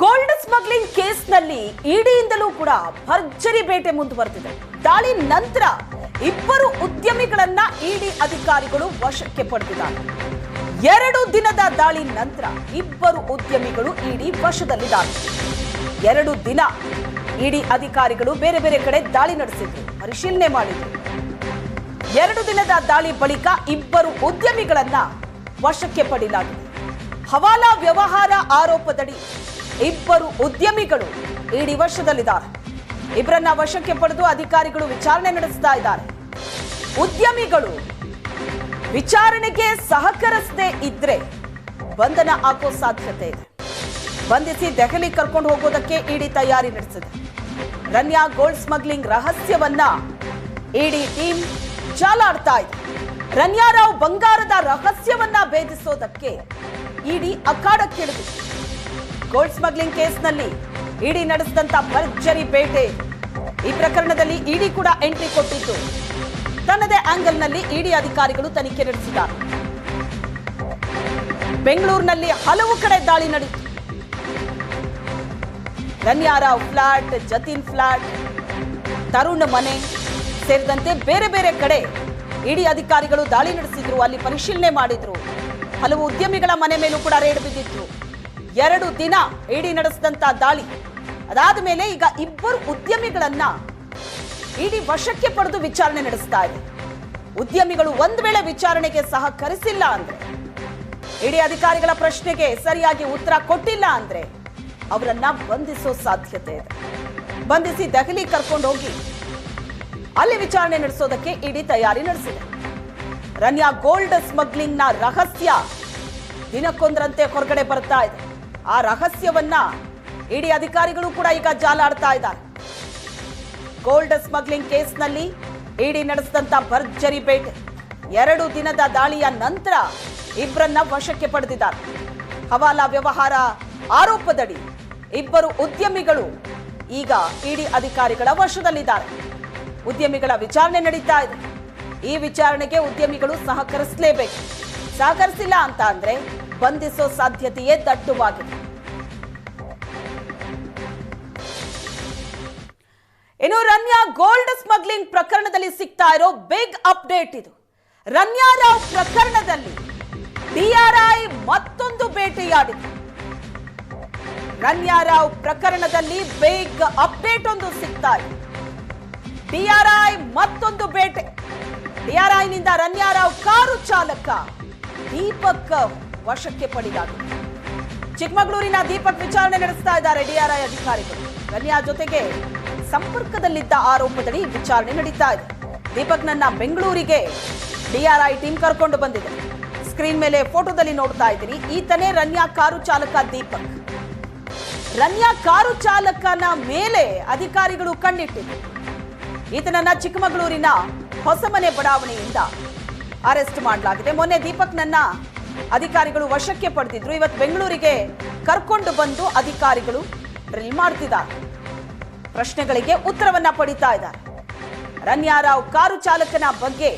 Gold smuggling ಕೇಸ್ನಲ್ಲಿ ಇಡಿಯಿಂದಲೂ ಕೂಡ ಭರ್ಜರಿ ಬೇಟೆ ಮುಂದುವರೆದಿದೆ. ದಾಳಿ ನಂತರ ಇಬ್ಬರು ಉದ್ಯಮಿಗಳನ್ನ ಇಡಿ ಅಧಿಕಾರಿಗಳು ವಶಕ್ಕೆ ಪಡೆದಿದ್ದಾರೆ. ಎರಡು ದಿನದ ದಾಳಿ ನಂತರ ಇಬ್ಬರು ಉದ್ಯಮಿಗಳು ಇಡಿ ವಶದಲ್ಲಿದ್ದಾರೆ. ಎರಡು ದಿನ ಇಡಿ ಅಧಿಕಾರಿಗಳು ಬೇರೆ ಬೇರೆ ಕಡೆ ದಾಳಿ ನಡೆಸಿದ್ರು, ಪರಿಶೀಲನೆ ಮಾಡಿದ್ರು. ಎರಡು ದಿನದ ದಾಳಿ ಬಳಿಕ ಇಬ್ಬರು ಉದ್ಯಮಿಗಳನ್ನ ವಶಕ್ಕೆ ಪಡೆಯಲಾಗಿದೆ. ಹವಾಲಾ ವ್ಯವಹಾರ ಆರೋಪದಡಿ ಇಬ್ಬರು ಉದ್ಯಮಿಗಳು ಇಡಿ ವಶದಲ್ಲಿದ್ದಾರೆ ಇಬ್ಬರನ್ನ ವಶಕ್ಕೆ ಪಡೆದು ಅಧಿಕಾರಿಗಳು ವಿಚಾರಣೆ ನಡೆಸ್ತಾ ಇದ್ದಾರೆ. ಉದ್ಯಮಿಗಳು ವಿಚಾರಣೆಗೆ ಸಹಕರಿಸದೇ ಇದ್ರೆ ಬಂಧನ ಹಾಕೋ ಸಾಧ್ಯತೆ ಇದೆ. ಬಂಧಿಸಿ ದೆಹಲಿ ಕರ್ಕೊಂಡು ಹೋಗೋದಕ್ಕೆ ಇಡಿ ತಯಾರಿ ನಡೆಸಿದೆ. ರನ್ಯಾ ಗೋಲ್ಡ್ ಸ್ಮಗ್ಲಿಂಗ್ ರಹಸ್ಯವನ್ನ ಇಡಿ ಟೀಮ್ ಜಾಲಾಡ್ತಾ ಇದೆ. ರನ್ಯಾರಾವ್ ಬಂಗಾರದ ರಹಸ್ಯವನ್ನ ಭೇದಿಸೋದಕ್ಕೆ ಇಡಿ ಅಖಾಡಕ್ಕಿಳಿದು ಗೋಲ್ಡ್ ಸ್ಮಗ್ಲಿಂಗ್ ಕೇಸ್ನಲ್ಲಿ ಇಡಿ ನಡೆಸಿದಂತ ಭರ್ಜರಿ ಬೇಟೆ ಈ ಪ್ರಕರಣದಲ್ಲಿ ಇಡಿ ಕೂಡ ಎಂಟ್ರಿ ಕೊಟ್ಟಿತ್ತು. ತನ್ನದೇ ಆಂಗಲ್ನಲ್ಲಿ ಇಡಿ ಅಧಿಕಾರಿಗಳು ತನಿಖೆ ನಡೆಸಿದ್ದಾರೆ. ಬೆಂಗಳೂರಿನಲ್ಲಿ ಹಲವು ಕಡೆ ದಾಳಿ ನಡೆಯಿತು ಧನ್ಯಾರಾವ್ ಫ್ಲಾಟ್, ಜತಿನ್ ಫ್ಲಾಟ್, ತರುಣ್ ಮನೆ ಸೇರಿದಂತೆ ಬೇರೆ ಬೇರೆ ಕಡೆ ಇಡಿ ಅಧಿಕಾರಿಗಳು ದಾಳಿ ನಡೆಸಿದ್ರು, ಅಲ್ಲಿ ಪರಿಶೀಲನೆ ಮಾಡಿದ್ರು. ಹಲವು ಉದ್ಯಮಿಗಳ ಮನೆ ಮೇಲೂ ಕೂಡ ರೇಡ್ ಬಿದ್ದಿತ್ತು. ಎರಡು ದಿನ ಇಡಿ ನಡೆಸಿದಂತ ದಾಳಿ. ಅದಾದ ಮೇಲೆ ಈಗ ಇಬ್ಬರು ಉದ್ಯಮಿಗಳನ್ನ ಇಡಿ ವಶಕ್ಕೆ ಪಡೆದು ವಿಚಾರಣೆ ನಡೆಸ್ತಾ ಇದೆ. ಉದ್ಯಮಿಗಳು ಒಂದು ವೇಳೆ ವಿಚಾರಣೆಗೆ ಸಹಕರಿಸಿಲ್ಲ ಅಂದ್ರೆ, ಇಡಿ ಅಧಿಕಾರಿಗಳ ಪ್ರಶ್ನೆಗೆ ಸರಿಯಾಗಿ ಉತ್ತರ ಕೊಟ್ಟಿಲ್ಲ ಅಂದ್ರೆ ಅವರನ್ನ ಬಂಧಿಸೋ ಸಾಧ್ಯತೆ ಇದೆ. ಬಂಧಿಸಿ ದೆಹಲಿ ಕರ್ಕೊಂಡು ಹೋಗಿ ಅಲ್ಲಿ ವಿಚಾರಣೆ ನಡೆಸೋದಕ್ಕೆ ಇಡಿ ತಯಾರಿ ನಡೆಸಿದೆ. ರನ್ಯಾ ಗೋಲ್ಡ್ ಸ್ಮಗ್ಲಿಂಗ್ನ ರಹಸ್ಯ ದಿನಕ್ಕೊಂದರಂತೆ ಹೊರಗಡೆ ಬರ್ತಾ ಇದೆ. ಆ ರಹಸ್ಯವನ್ನ ಇಡಿ ಅಧಿಕಾರಿಗಳು ಕೂಡ ಈಗ ಜಾಲಾಡ್ತಾ ಇದ್ದಾರೆ. ಗೋಲ್ಡ್ ಸ್ಮಗ್ಲಿಂಗ್ ಕೇಸ್ನಲ್ಲಿ ಇಡಿ ನಡೆಸಿದಂತ ಭರ್ಜರಿ ಬೇಟೆ. ಎರಡು ದಿನದ ದಾಳಿಯ ನಂತರ ಇಬ್ಬರನ್ನ ವಶಕ್ಕೆ ಪಡೆದಿದ್ದಾರೆ. ಹವಾಲಾ ವ್ಯವಹಾರ ಆರೋಪದಡಿ ಇಬ್ಬರು ಉದ್ಯಮಿಗಳು ಈಗ ಇಡಿ ಅಧಿಕಾರಿಗಳ ವಶದಲ್ಲಿದ್ದಾರೆ. ಉದ್ಯಮಿಗಳ ವಿಚಾರಣೆ ನಡೀತಾ ಇದೆ. ಈ ವಿಚಾರಣೆಗೆ ಉದ್ಯಮಿಗಳು ಸಹಕರಿಸಲೇಬೇಕು. ಸಹಕರಿಸಿಲ್ಲ ಅಂತ ಅಂದ್ರೆ ಬಂಧಿಸೋ ಸಾಧ್ಯತೆಯೇ ದಟ್ಟವಾಗಿದೆ. ಇನ್ನು ರನ್ಯಾ ಗೋಲ್ಡ್ ಸ್ಮಗ್ಲಿಂಗ್ ಪ್ರಕರಣದಲ್ಲಿ ಸಿಗ್ತಾ ಇರೋ ಬಿಗ್ ಅಪ್ಡೇಟ್ ಇದು. ರನ್ಯಾ ರಾವ್ ಪ್ರಕರಣದಲ್ಲಿ ಡಿಆರ್ಐ ಮತ್ತೊಂದು ಬೇಟೆಯಾಡಿದೆ ರನ್ಯಾ ರಾವ್ ಪ್ರಕರಣದಲ್ಲಿ ಬಿಗ್ ಅಪ್ಡೇಟ್ ಒಂದು ಸಿಗ್ತಾ ಇದೆ. ಡಿಆರ್ಐ ಮತ್ತೊಂದು ಬೇಟೆ ಡಿಆರ್ಐನಿಂದ ರನ್ಯಾ ರಾವ್ ಕಾರು ಚಾಲಕ ದೀಪಕ್ ವಶಕ್ಕೆ ಪಡೆಯಲಾಗಿದೆ ಚಿಕ್ಕಮಗಳೂರಿನ ದೀಪಕ್ ವಿಚಾರಣೆ ನಡೆಸ್ತಾ ಇದ್ದಾರೆ ಡಿಆರ್ಐ ಅಧಿಕಾರಿಗಳು. ರನ್ಯಾ ಜೊತೆಗೆ ಸಂಪರ್ಕದಲ್ಲಿದ್ದ ಆರೋಪದಡಿ ವಿಚಾರಣೆ ನಡೀತಾ ಇದೆ. ದೀಪಕ್ನನ್ನ ಬೆಂಗಳೂರಿಗೆ ಡಿಆರ್ಐ ಟೀಮ್ ಕರ್ಕೊಂಡು ಬಂದಿದೆ. ಸ್ಕ್ರೀನ್ ಮೇಲೆ ಫೋಟೋದಲ್ಲಿ ನೋಡ್ತಾ ಇದ್ದೀರಿ ಈತನೇ ರನ್ಯಾ ಕಾರು ಚಾಲಕ ದೀಪಕ್. ರನ್ಯಾ ಕಾರು ಚಾಲಕನ ಮೇಲೆ ಅಧಿಕಾರಿಗಳು ಕಣ್ಣಿಟ್ಟಿದ್ರು ಈತನನ್ನ ಚಿಕ್ಕಮಗಳೂರಿನ ಹೊಸಮನೆ ಬಡಾವಣೆಯಿಂದ ಅರೆಸ್ಟ್ ಮಾಡಲಾಗಿದೆ. ಮೊನ್ನೆ ದೀಪಕ್ನನ್ನ ಅಧಿಕಾರಿಗಳು ವಶಕ್ಕೆ ಪಡೆದಿದ್ರು. ಇವತ್ತು ಬೆಂಗಳೂರಿಗೆ ಕರ್ಕೊಂಡು ಬಂದು ಅಧಿಕಾರಿಗಳು ಡ್ರಿಲ್ ಮಾಡ್ತಿದ್ದಾರೆ. ಪ್ರಶ್ನೆಗಳಿಗೆ ಉತ್ತರವನ್ನ ಪಡಿತಾ ಇದ್ದಾರೆ. ರನ್ಯಾರಾವ್ ಕಾರು ಚಾಲಕನ ಬಗ್ಗೆ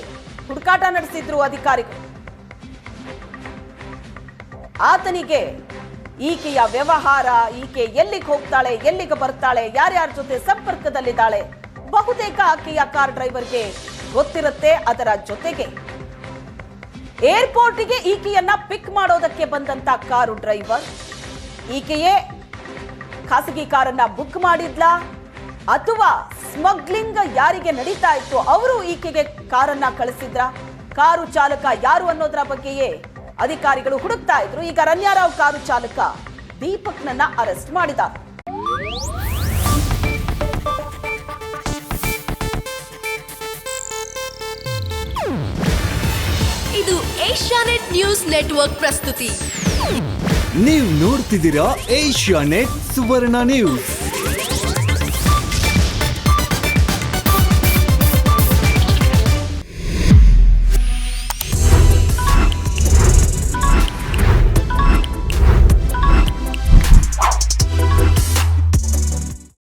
ಹುಡುಕಾಟ ನಡೆಸಿದ್ರು ಅಧಿಕಾರಿಗಳು. ಆತನಿಗೆ ಈಕೆಯ ವ್ಯವಹಾರ, ಈಕೆ ಎಲ್ಲಿಗೆ ಹೋಗ್ತಾಳೆ, ಎಲ್ಲಿಗೆ ಬರ್ತಾಳೆ, ಯಾರ್ಯಾರ ಜೊತೆ ಸಂಪರ್ಕದಲ್ಲಿದ್ದಾಳೆ, ಬಹುತೇಕ ಆಕೆಯ ಕಾರ್ ಡ್ರೈವರ್ಗೆ ಗೊತ್ತಿರುತ್ತೆ ಅದರ ಜೊತೆಗೆ. ಏರ್ಪೋರ್ಟ್ಗೆ ಈಕೆಯನ್ನ ಪಿಕ್ ಮಾಡೋದಕ್ಕೆ ಬಂದಂತ ಕಾರು ಡ್ರೈವರ್, ಈಕೆಯೇ ಖಾಸಗಿ ಕಾರನ್ನ ಬುಕ್ ಮಾಡಿದ್ಲಾ? ಅಥವಾ ಸ್ಮಗ್ಲಿಂಗ್ ಯಾರಿಗೆ ನಡೀತಾ ಇತ್ತು ಅವರು ಈಕೆಗೆ ಕಾರನ್ನ ಕಳಿಸಿದ್ರ? ಕಾರು ಚಾಲಕ ಯಾರು ಅನ್ನೋದ್ರ ಬಗ್ಗೆಯೇ ಅಧಿಕಾರಿಗಳು ಹುಡುಕ್ತಾ ಇದ್ರು. ಈಗ ರನ್ಯಾರಾವ್ ಕಾರು ಚಾಲಕ ದೀಪಕ್ನನ್ನ ಅರೆಸ್ಟ್ ಮಾಡಿದ ಇದು ಏಷ್ಯಾನೆಟ್ ನ್ಯೂಸ್ ನೆಟ್ವರ್ಕ್ ಪ್ರಸ್ತುತಿ. ನೀವು ನೋಡ್ತಿದ್ದೀರಾ ಏಷ್ಯಾ ನೆಟ್ ಸುವರ್ಣ ನ್ಯೂಸ್.